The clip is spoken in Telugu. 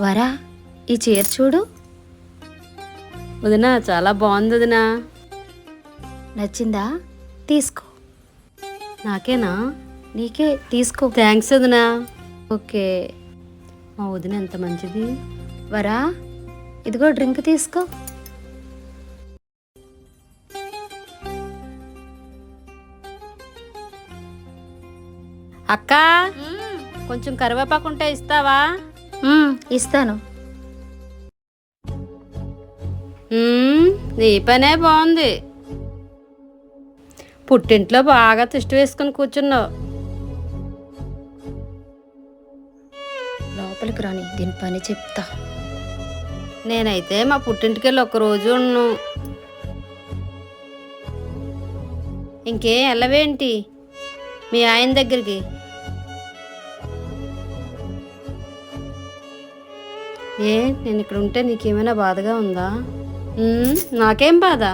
వరా ఈ చీర చూడు. వదినా చాలా బాగుంది వదినా. నచ్చిందా? తీసుకో. నాకేనా? నీకే తీసుకో. థ్యాంక్స్ వదినా. ఓకే. మా వదిన ఎంత మంచిది. వరా ఇదిగో డ్రింక్ తీసుకో. అక్క కొంచెం కరివేపాకు ఉంటే ఇస్తావా? ఇస్తాను. నీ పనే బాగుంది. పుట్టింట్లో బాగా తిష్టి వేసుకుని కూర్చున్నావు. లోపలికి రాని దీని పని చెప్తా. నేనైతే మా పుట్టింటికి వెళ్ళి ఒక రోజు ఉన్ను ఇంకేం వెళ్ళవేంటి మీ ఆయన దగ్గరికి. ఏ నేను ఇక్కడ ఉంటే నీకేమైనా బాధగా ఉందా? నాకేం బాధ?